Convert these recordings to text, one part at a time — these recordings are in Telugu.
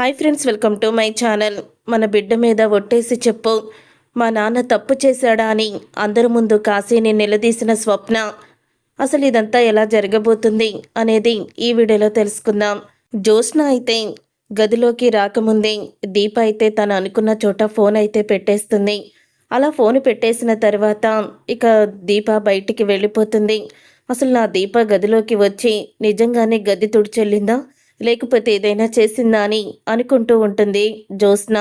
Hi friends welcome to my channel. మన బిడ్డ మీద ఒట్టేసి చెప్పు. మా నాన్న తప్పు చేశాడా అని అందరి ముందు కాశీని నిలదీసిన స్వప్న. అసలు ఇదంతా ఎలా జరగబోతుంది అనేది ఈ వీడియోలో తెలుసుకుందాం. జ్యోత్స్న అయితే గదిలోకి రాకముందే దీప అయితే తను అనుకున్న చోట ఫోన్ అయితే పెట్టేస్తుంది. అలా ఫోన్ పెట్టేసిన తర్వాత ఇక దీప బయటికి వెళ్ళిపోతుంది. అసలు నా దీప గదిలోకి వచ్చి నిజంగానే గది తుడిచెళ్ళిందా లేకపోతే ఏదైనా చేసిందా అని అనుకుంటూ ఉంటుంది జ్యోత్స్న.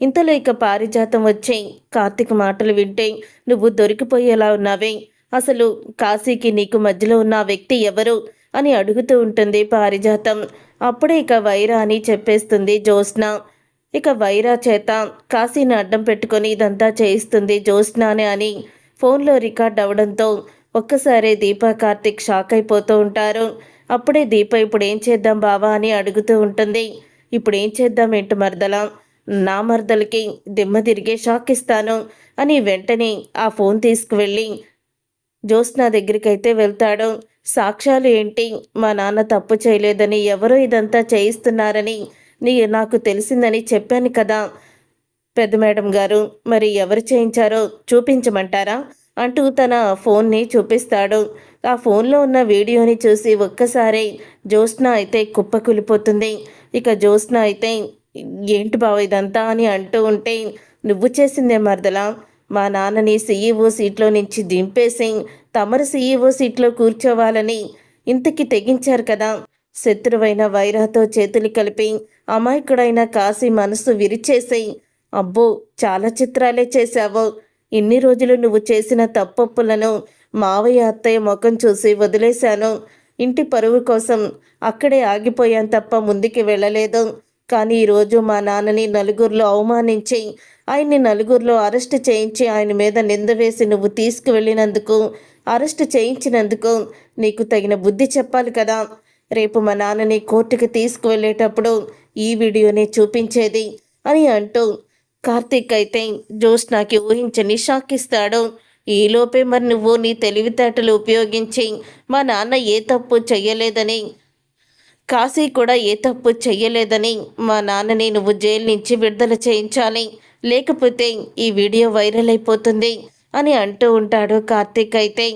ఇంతలో ఇక పారిజాతం వచ్చే కార్తీక్ మాటలు వింటే నువ్వు దొరికిపోయేలా ఉన్నావే. అసలు కాశీకి నీకు మధ్యలో ఉన్న వ్యక్తి ఎవరు అని అడుగుతూ ఉంటుంది పారిజాతం. అప్పుడే ఇక వైరా అని చెప్పేస్తుంది జ్యోత్స్న. ఇక వైరా చేత కాశీని అడ్డం పెట్టుకొని ఇదంతా చేయిస్తుంది జ్యోత్స్నానే అని ఫోన్లో రికార్డ్ అవడంతో ఒక్కసారే దీపా కార్తిక్ షాక్ అయిపోతూ ఉంటారు. అప్పుడే దీప ఇప్పుడు ఏం చేద్దాం బావా అని అడుగుతూ ఉంటుంది. ఇప్పుడు ఏం చేద్దాం ఏంటి మరదల? నా మరదలకి దిమ్మ తిరిగే షాక్ ఇస్తాను అని వెంటనే ఆ ఫోన్ తీసుకువెళ్ళి జ్యోత్స్న దగ్గరికైతే వెళ్తాడు. సాక్ష్యాలు ఏంటి? మా నాన్న తప్పు చేయలేదని ఎవరో ఇదంతా చేయిస్తున్నారని నీ నాకు తెలిసిందని చెప్పాను కదా. పెద్ద మేడం గారు మరి ఎవరు చేయించారో చూపించమంటారా? అంటూ తన ఫోన్ని చూపిస్తాడు. ఆ ఫోన్లో ఉన్న వీడియోని చూసి ఒక్కసారి జ్యోత్స్న అయితే కుప్పకూలిపోతుంది. ఇక జ్యోత్స్న అయితే ఏంటి బావ ఇదంతా? అని అంటూ ఉంటే నువ్వు చేసిందే మరదలా? మా నాన్నని సీఈఓ సీట్లో నుంచి దింపేసి తమరు సీఈఓ సీట్లో కూర్చోవాలని ఇంతకి తెగించారు కదా. శత్రువైన వైరాతో చేతులు కలిపి అమాయకుడైన కాశీ మనసు విరిచేసి అబ్బో చాలా చిత్రాలే చేశావు. ఇన్ని రోజులు నువ్వు చేసిన తప్పప్పులను మావయ్య అత్తయ్య ముఖం చూసి వదిలేశాను. ఇంటి పరువు కోసం అక్కడే ఆగిపోయాను తప్ప ముందుకి వెళ్ళలేదు. కానీ ఈరోజు మా నాన్నని నలుగురిలో అవమానించి ఆయన్ని నలుగురిలో అరెస్ట్ చేయించి ఆయన మీద నింద వేసి నువ్వు తీసుకువెళ్ళినందుకు అరెస్ట్ చేయించినందుకు నీకు తగిన బుద్ధి చెప్పాలి కదా. రేపు మా నాన్నని కోర్టుకి తీసుకువెళ్ళేటప్పుడు ఈ వీడియోని చూపించేది అని అంటూ కార్తీక్ అయితే జ్యోత్స్నాకి ఊహించని షాక్ ఇస్తాడు ఈలోపే మరి నువ్వు నీ తెలివితేటలు ఉపయోగించి మా నాన్న ఏ తప్పు చెయ్యలేదని కాశీ కూడా ఏ తప్పు చెయ్యలేదని మా నాన్నని నువ్వు జైలు నుంచి విడుదల చేయించాలి. లేకపోతే ఈ వీడియో వైరల్ అయిపోతుంది అని అంటూ ఉంటాడు కార్తీక్ అయితే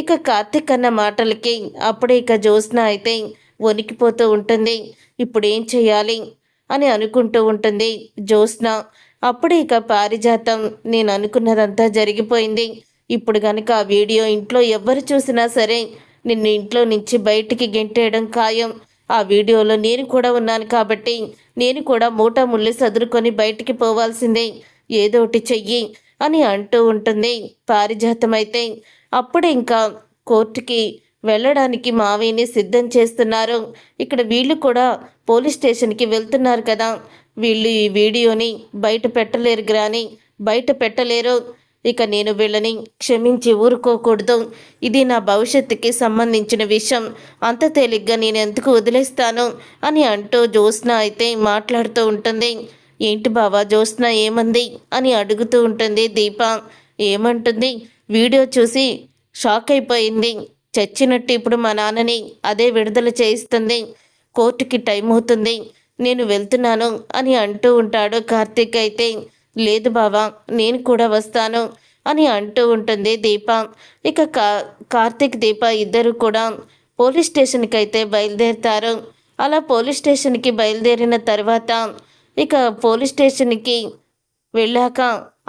ఇక కార్తీక్ అన్న మాటలకి అప్పుడే ఇక జ్యోత్స్న అయితే వణికిపోతూ ఉంటుంది. ఇప్పుడు ఏం చేయాలి అని అనుకుంటూ ఉంటుంది జ్యోత్స్న అప్పుడే ఇక పారిజాతం. నేను అనుకున్నదంతా జరిగిపోయింది. ఇప్పుడు కనుక ఆ వీడియో ఇంట్లో ఎవరు చూసినా సరే నిన్ను ఇంట్లో నుంచి బయటికి గెంటేయడం ఖాయం. ఆ వీడియోలో నేను కూడా ఉన్నాను కాబట్టి నేను కూడా మూట ముళ్ళి సదురుకొని బయటికి పోవాల్సిందే. ఏదోటి చెయ్యి అని అంటూ ఉంటుంది పారిజాతం అయితే. అప్పుడు ఇంకా కోర్టుకి వెళ్ళడానికి మావయ్యని సిద్ధం చేస్తున్నారు. ఇక్కడ వీళ్ళు కూడా పోలీస్ స్టేషన్కి వెళ్తున్నారు కదా. వీళ్ళు ఈ వీడియోని బయట పెట్టలేరు గ్రాని. బయట పెట్టలేరు. ఇక నేను వీళ్ళని క్షమించి ఊరుకోకూడదు. ఇది నా భవిష్యత్తుకి సంబంధించిన విషయం. అంత తేలిగ్గా నేను ఎందుకు వదిలేస్తాను? అని అంటూ జ్యోత్స్న అయితే మాట్లాడుతూ ఉంటుంది. ఏంటి బావా జ్యోత్స్న ఏమంది? అని అడుగుతూ ఉంటుంది దీప. ఏమంటుంది? వీడియో చూసి షాక్ అయిపోయింది. చచ్చినట్టు ఇప్పుడు మా నాన్నని అదే విడుదల చేయిస్తుంది. కోర్టుకి టైం అవుతుంది. నేను వెళ్తున్నాను అని అంటూ ఉంటాడు కార్తీక్ అయితే. లేదు బావా నేను కూడా వస్తాను అని అంటూ ఉంటుంది దీప. ఇక కా కార్తీక్ దీప ఇద్దరు కూడా పోలీస్ స్టేషన్కి అయితే బయలుదేరుతారు. అలా పోలీస్ స్టేషన్కి బయలుదేరిన తర్వాత ఇక పోలీస్ స్టేషన్కి వెళ్ళాక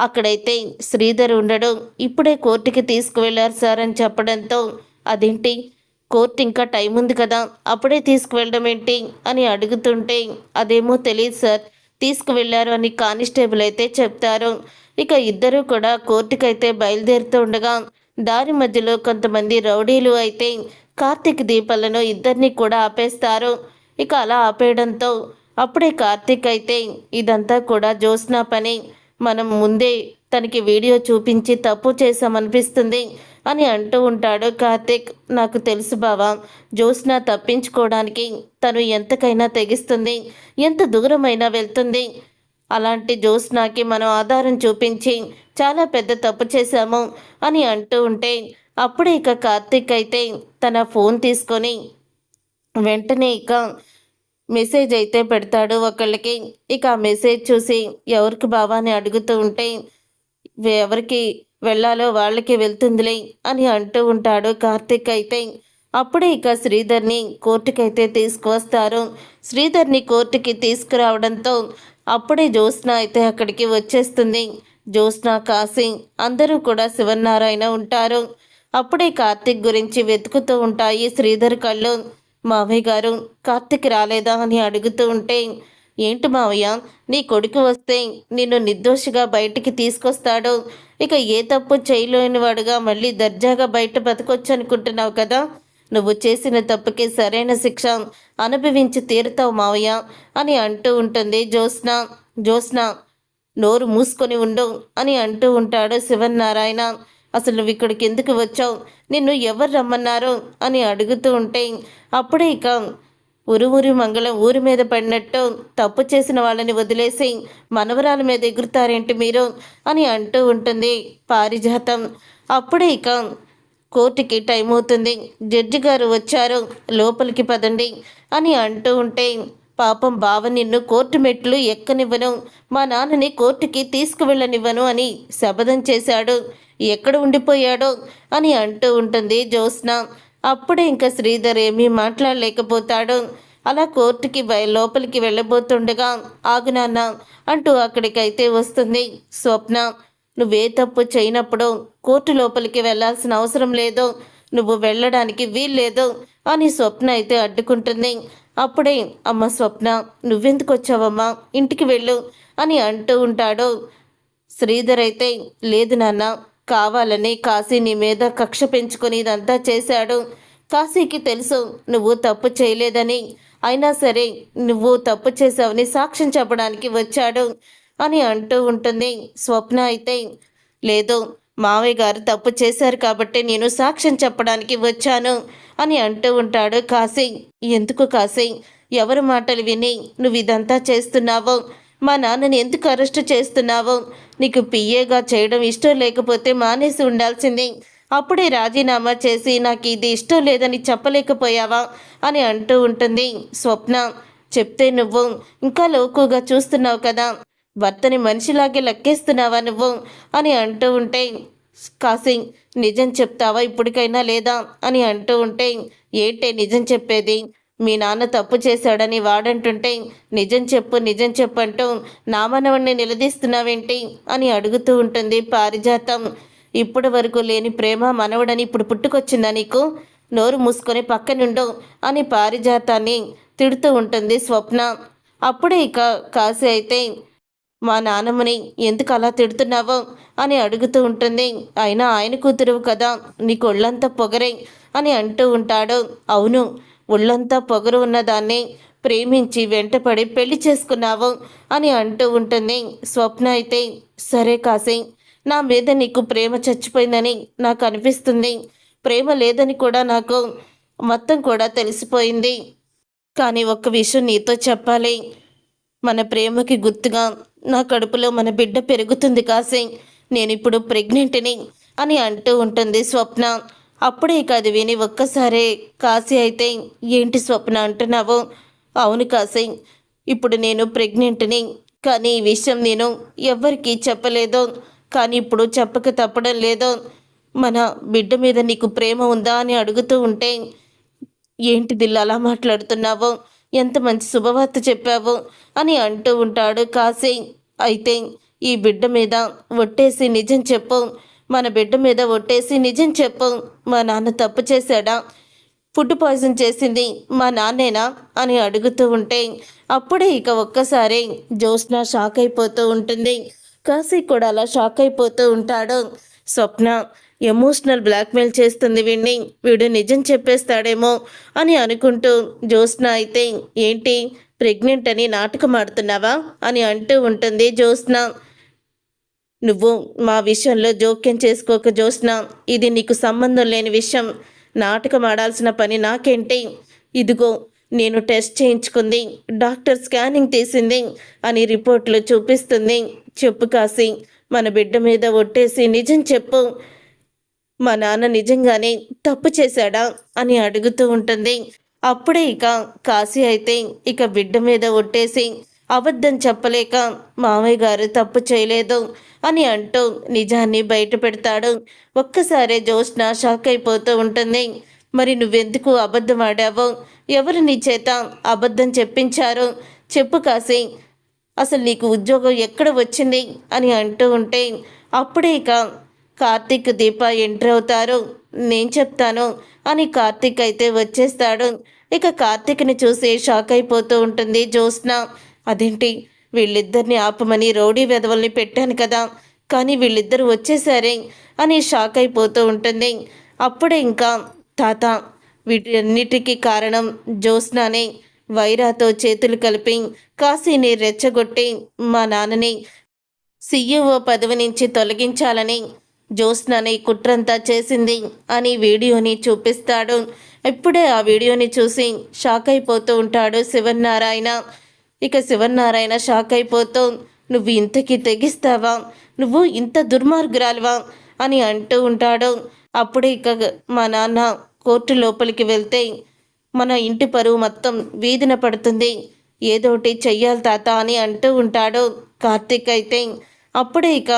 అక్కడైతే శ్రీధర్ ఉండడు. ఇప్పుడే కోర్టుకి తీసుకువెళ్ళారు సార్ అని చెప్పడంతో అదేంటి? కోర్టు ఇంకా టైం ఉంది కదా అప్పుడే తీసుకువెళ్ళడం ఏంటి అని అడుగుతుంటే అదేమో తెలియదు సార్ తీసుకువెళ్ళారు అని కానిస్టేబుల్ అయితే చెప్తారు. ఇక ఇద్దరు కూడా కోర్టుకైతే బయలుదేరుతూ ఉండగా దారి మధ్యలో కొంతమంది రౌడీలు అయితే కార్తీక్ దీపాలను ఇద్దరిని కూడా ఆపేస్తారు. ఇక అలా ఆపేయడంతో అప్పుడే కార్తీక్ అయితే ఇదంతా కూడా జోస్నా పని. మనం ముందే తనకి వీడియో చూపించి తప్పు చేశామనిపిస్తుంది. అని అంటూ ఉంటాడు. కార్తీక్ నాకు తెలుసు బావా జ్యోత్స్న తప్పించుకోవడానికి తను ఎంతకైనా తెగిస్తుంది. ఎంత దూరమైనా వెళ్తుంది. అలాంటి జ్యోత్స్నాకి మనం ఆధారం చూపించి చాలా పెద్ద తప్పు చేశాము అని అంటూ ఉంటే అప్పుడే ఇక కార్తిక్ అయితే తన ఫోన్ తీసుకొని వెంటనే ఇక మెసేజ్ అయితే పెడతాడు ఒకళ్ళకి. ఇక ఆ మెసేజ్ చూసి ఎవరికి బావా అని అడుగుతూ ఉంటే ఎవరికి వెళ్ళాలో వాళ్ళకి వెళ్తుందిలే అని అంటూ ఉంటాడు కార్తీక్ అయితే. అప్పుడే ఇక శ్రీధర్ని కోర్టుకైతే తీసుకువస్తారు. శ్రీధర్ని కోర్టుకి తీసుకురావడంతో అప్పుడే జ్యోత్స్న అయితే అక్కడికి వచ్చేస్తుంది. జ్యోత్స్న కాశీ అందరూ కూడా శివనారాయణ ఉంటారు. అప్పుడే కార్తిక్ గురించి వెతుకుతూ ఉంటాయి శ్రీధర్ కళ్ళు. మావయ్య గారు కార్తిక్ రాలేదా అని అడుగుతూ ఉంటే ఏంటి మావయ్య? నీ కొడుకు వస్తే నిన్ను నిర్దోషిగా బయటికి తీసుకొస్తాడు. ఇక ఏ తప్పు చేయలేని వాడుగా మళ్ళీ దర్జాగా బయట బతకొచ్చు అనుకుంటున్నావు కదా? నువ్వు చేసిన తప్పుకి సరైన శిక్ష అనుభవించి తీరుతావు మావయ్య అని అంటూ ఉంటుంది జ్యోత్స్న. జ్యోత్స్న నోరు మూసుకొని ఉండు అని అంటూ ఉంటాడు శివన్నారాయణ. అసలు నువ్వు ఇక్కడికి ఎందుకు వచ్చావు? నిన్ను ఎవరు రమ్మన్నారు? అని అడుగుతూ ఉంటే అప్పుడే ఇక ఉరువురి మంగళం ఊరి మీద పడినట్టు తప్పు చేసిన వాళ్ళని వదిలేసి మనవరాల మీద ఎగురుతారేంటి మీరు? అని అంటూ ఉంటుంది పారిజాతం. అప్పుడే ఇక కోర్టుకి టైం అవుతుంది. జడ్జి గారు వచ్చారు. లోపలికి పదండి అని అంటూ ఉంటే పాపం బావ నిన్ను కోర్టు మెట్లు ఎక్కనివ్వను. మా నాన్నని కోర్టుకి తీసుకువెళ్ళనివ్వను అని శపథం చేశాడు. ఎక్కడ ఉండిపోయాడో అని అంటూ ఉంటుంది జ్యోత్స్న. అప్పుడే ఇంకా శ్రీధర్ ఏమీ మాట్లాడలేకపోతాడు. అలా కోర్టుకి బయ లోపలికి వెళ్ళబోతుండగా ఆగునాన్న అంటూ అక్కడికైతే వస్తుంది స్వప్న. నువ్వే తప్పు చేయనప్పుడు కోర్టు లోపలికి వెళ్ళాల్సిన అవసరం లేదు. నువ్వు వెళ్ళడానికి వీల్లేదు అని స్వప్న అయితే అడ్డుకుంటుంది. అప్పుడే అమ్మ స్వప్న నువ్వెందుకు వచ్చావమ్మా? ఇంటికి వెళ్ళు అని అంటూ ఉంటాడు. శ్రీధర్ అయితే లేదు నాన్న కావాలని కాశీ నీ మీద కక్ష పెంచుకొని ఇదంతా చేశాడు. కాశీకి తెలుసు నువ్వు తప్పు చేయలేదని. అయినా సరే నువ్వు తప్పు చేసావని సాక్ష్యం చెప్పడానికి వచ్చాడు అని అంటూ ఉంటుంది. స్వప్న అయితే లేదు మావయ్య గారు తప్పు చేశారు కాబట్టి నేను సాక్ష్యం చెప్పడానికి వచ్చాను అని అంటూ ఉంటాడు కాశీ. ఎందుకు కాశీ? ఎవరి మాటలు విని నువ్వు ఇదంతా చేస్తున్నావు? మా నాన్నని ఎందుకు అరెస్ట్ చేస్తున్నావు? నీకు పిఏగా చేయడం ఇష్టం లేకపోతే మానేసి ఉండాల్సింది. అప్పుడే రాజీనామా చేసి నాకు ఇది ఇష్టం లేదని చెప్పలేకపోయావా అని అంటూ ఉంటుంది స్వప్న. చెప్తే నువ్వు ఇంకా లోకుగా చూస్తున్నావు కదా. భర్తని మనిషిలాగే లెక్కేస్తున్నావా నువ్వు అని అంటూ ఉంటే కాసింగ్ నిజం చెప్తావా ఇప్పటికైనా లేదా? అని అంటూ ఉంటే ఏంటే నిజం చెప్పేది? మీ నాన్న తప్పు చేశాడని వాడంటుంటే నిజం చెప్పు నిజం చెప్పంటూ నా మనవణ్ణి నిలదీస్తున్నావేంటి? అని అడుగుతూ ఉంటుంది పారిజాతం. ఇప్పటి వరకు లేని ప్రేమ మనవడని ఇప్పుడు పుట్టుకొచ్చిందా నీకు? నోరు మూసుకొని పక్కనుండు అని పారిజాతాన్ని తిడుతూ ఉంటుంది స్వప్న. అప్పుడే ఇక కాశీ అయితే మా నాన్నమ్మని ఎందుకు అలా తిడుతున్నావో? అని అడుగుతూ ఉంటుంది. అయినా ఆయన కూతురు కదా నీ కొళ్ళంతా పొగరే అని అంటూ ఉంటాడు. అవును ఒళ్ళంతా పొగరు ఉన్నదాన్ని ప్రేమించి వెంటపడి పెళ్ళి చేసుకున్నావు అని అంటూ ఉంటుంది. స్వప్న అయితే సరే కాసి నా మీద నీకు ప్రేమ చచ్చిపోయిందని నాకు అనిపిస్తుంది. ప్రేమ లేదని కూడా నాకు మొత్తం కూడా తెలిసిపోయింది. కానీ ఒక్క విషయం నీతో చెప్పాలి. మన ప్రేమకి గుర్తుగా నా కడుపులో మన బిడ్డ పెరుగుతుంది కాసే నేను ఇప్పుడు ప్రెగ్నెంట్ని అని అంటూ ఉంటుంది స్వప్న. అప్పుడే కాదు విని ఒక్కసారే కాశీ అయితే ఏంటి స్వప్న అంటున్నావు? అవును కాశీ ఇప్పుడు నేను ప్రెగ్నెంట్ని. కానీ ఈ విషయం నేను ఎవ్వరికీ చెప్పలేదు. కానీ ఇప్పుడు చెప్పక తప్పడం లేదు. మన బిడ్డ మీద నీకు ప్రేమ ఉందా అని అడుగుతూ ఉంటే ఏంటి దిల్లు అలా మాట్లాడుతున్నావు? ఎంత మంచి శుభవార్త చెప్పావు? అని అంటూ ఉంటాడు కాశీ. అయితే ఈ బిడ్డ మీద ఒట్టేసి నిజం చెప్పు. మన బిడ్డ మీద ఒట్టేసి నిజం చెప్పు. మా నాన్న తప్పు చేశాడా? ఫుడ్ పాయిజన్ చేసింది మా నాన్నేనా? అని అడుగుతూ ఉంటే అప్పుడే ఇక ఒక్కసారి జ్యోత్స్న షాక్ అయిపోతూ ఉంటుంది. కాశీ కూడా అలా షాక్ అయిపోతూ ఉంటాడు. స్వప్న ఎమోషనల్ బ్లాక్మెయిల్ చేస్తుంది వీడిని వీడు నిజం చెప్పేస్తాడేమో అని అనుకుంటూ జ్యోత్స్న అయితే ఏంటి ప్రెగ్నెంట్ అని నాటకం ఆడుతున్నావా? అని అంటూ ఉంటుంది జ్యోత్స్న. నువ్వు మా విషయంలో జోక్యం చేసుకోక జ్యోత్స్న ఇది నీకు సంబంధం లేని విషయం. నాటకం ఆడాల్సిన పని నాకేంటి? ఇదిగో నేను టెస్ట్ చేయించుకుంది. డాక్టర్ స్కానింగ్ తీసింది అని రిపోర్ట్లు చూపిస్తుంది. చెప్పు కాసి మన బిడ్డ మీద ఒట్టేసి నిజం చెప్పు. మా నాన్న నిజంగానే తప్పు చేశాడా అని అడుగుతూ ఉంటుంది. అప్పుడే ఇక కాశీ అయితే ఇక బిడ్డ మీద ఒట్టేసి అబద్ధం చెప్పలేక మామయ్య గారు తప్పు చేయలేదు అని అంటూ నిజాన్ని బయట పెడతాడు. ఒక్కసారే జ్యోత్స్న షాక్ అయిపోతూ ఉంటుంది. మరి నువ్వెందుకు అబద్ధం ఆడావు? ఎవరు నీ చేత అబద్ధం చెప్పించారు? చెప్పు కాసి అసలు నీకు ఉద్యోగం ఎక్కడ వచ్చింది? అని అంటూ ఉంటే అప్పుడే ఇక కార్తీక్ దీప ఎంటర్ అవుతారు. నేను చెప్తాను అని కార్తీక్ అయితే వచ్చేస్తాడు. ఇక కార్తీక్ని చూసి షాక్ అయిపోతూ ఉంటుంది జ్యోత్స్న. అదేంటి? వీళ్ళిద్దరిని ఆపమని రౌడీ వెధవల్ని పెట్టాను కదా. కానీ వీళ్ళిద్దరూ వచ్చేసారే అని షాక్ అయిపోతూ ఉంటుంది. అప్పుడే ఇంకా తాత వీటన్నిటికీ కారణం జ్యోత్స్నానే. వైరాతో చేతులు కలిపి కాశీని రెచ్చగొట్టి మా నాన్నని సీఈఓ పదవి నుంచి తొలగించాలని జ్యోత్స్నని కుట్రంతా చేసింది అని వీడియోని చూపిస్తాడు. ఇప్పుడే ఆ వీడియోని చూసి షాక్ అయిపోతూ ఉంటాడు శివనారాయణ ఇక శివనారాయణ షాక్ అయిపోతూ నువ్వు ఇంతకి తెగిస్తావా? నువ్వు ఇంత దుర్మార్గురాలివా? అని అంటూ ఉంటాడు. అప్పుడే ఇక మా నాన్న కోర్టు లోపలికి వెళ్తే మన ఇంటి పరువు మొత్తం వీధిన పడుతుంది. ఏదోటి చెయ్యాలి తాత అని అంటూ ఉంటాడు కార్తీక్ అయితే. అప్పుడే ఇక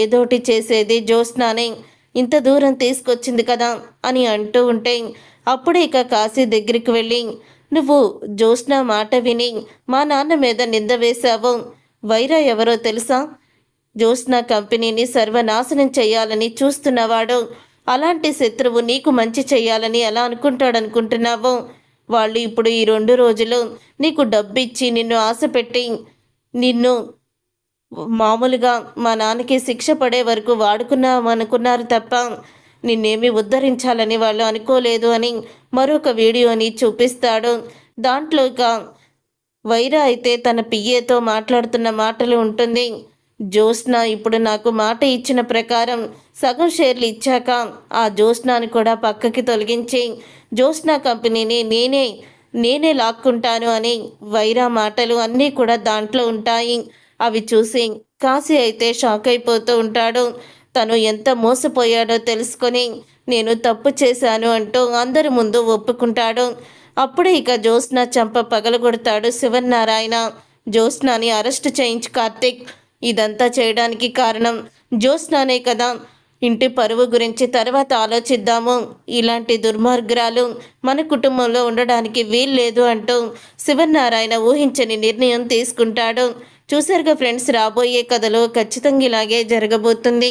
ఏదోటి చేసేది జ్యోత్స్నానే ఇంత దూరం తీసుకొచ్చింది కదా అని అంటూ ఉంటే అప్పుడే ఇక కాశీ దగ్గరికి వెళ్ళి నువ్వు జ్యోత్స్న మాట విని మా నాన్న మీద నింద వేశావు. వైరా ఎవరో తెలుసా? జ్యోత్స్న కంపెనీని సర్వనాశనం చేయాలని చూస్తున్నవాడు. అలాంటి శత్రువు నీకు మంచి చేయాలని ఎలా అనుకుంటాడనుకుంటున్నావు? వాళ్ళు ఇప్పుడు ఈ రెండు రోజులు నీకు డబ్బిచ్చి నిన్ను ఆశపెట్టి నిన్ను మామూలుగా మా నాన్నకి శిక్ష పడే వరకు వాడుకున్నామనుకున్నారు తప్ప నిన్నేమి ఉద్ధరించాలని వాళ్ళు అనుకోలేదు అని మరొక వీడియోని చూపిస్తాడు. దాంట్లో ఇక వైరా అయితే తన పియ్యేతో మాట్లాడుతున్న మాటలు ఉంటుంది. జ్యోత్స్న ఇప్పుడు నాకు మాట ఇచ్చిన ప్రకారం సగం షేర్లు ఇచ్చాక ఆ జ్యోత్స్నాను కూడా పక్కకి తొలగించి జ్యోత్స్న కంపెనీని నేనే నేనే లాక్కుంటాను అని వైరా మాటలు అన్నీ కూడా దాంట్లో ఉంటాయి. అవి చూసి కాశీ అయితే షాక్ అయిపోతూ ఉంటాడు. తను ఎంత మోసపోయాడో తెలుసుకొని నేను తప్పు చేశాను అంటూ అందరి ముందు ఒప్పుకుంటాడు. అప్పుడే ఇక జ్యోత్స్న చంప పగలగొడతాడు శివనారాయణ జ్యోత్స్నాని అరెస్ట్ చేయించి కార్తిక్. ఇదంతా చేయడానికి కారణం జ్యోత్స్నానే కదా. ఇంటి పరువు గురించి తర్వాత ఆలోచిద్దాము. ఇలాంటి దుర్మార్గురాలు మన కుటుంబంలో ఉండడానికి వీల్లేదు అంటూ శివనారాయణ ఊహించని నిర్ణయం తీసుకుంటాడు. చూసారుగా ఫ్రెండ్స్ రాబోయే కథలో ఖచ్చితంగా ఇలాగే జరగబోతుంది.